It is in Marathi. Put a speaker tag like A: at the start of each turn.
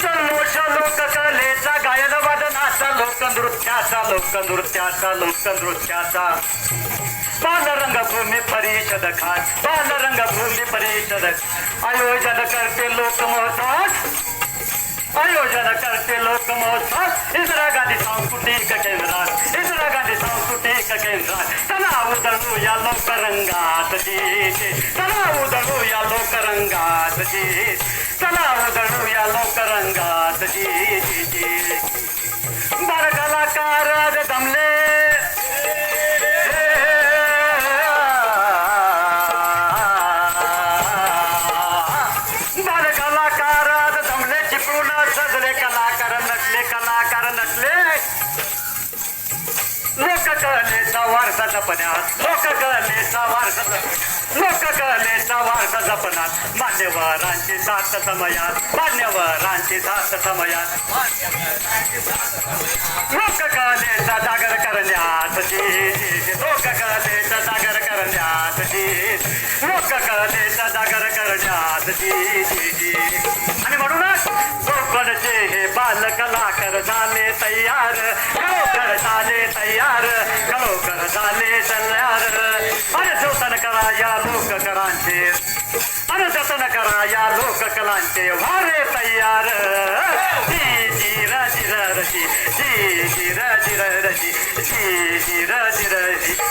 A: जल्लोष लोक कलेचा गायन वादनाचा लोकनृत्याचा लोकनृत्याचा लोकनृत्याचा. बालरंगभूमी परिषद खास बालरंगभूमी परिषद आयोजन करते लोक महोत्सव आयोजन करते लोक महोत्सव इंदिरा गांधी सांस्कृतिक केंद्रात इंदिरा गांधी सांस्कृतिक केंद्रात चला उदळू या लोकरंगात जी जी. चला उदळू या लोकरंगात जी चला उदळू या लोकरंगात जी लोककलेचा वारसा जपण्यात लोककलेचा वारसा जप- लोककलेचा वारसा जपण्यात मान्यवरांची साथ समयात मान्यवरांची साथ समयात लोक कलेचा जागर करण्यात लोक कलेचा जागर करण्यात लोक कलेचा जागर करण्यात आणि म्हणूनच कोकणचे हे बालकलाकार झाले तयार खरोखर झाले तयार. लोक झाले तयार अरे जतन करा या लोककलांचे अरे जतन करा या लोककलांचे वारे तयार. जी जी र जी जी जी जी र जी जी जी जी.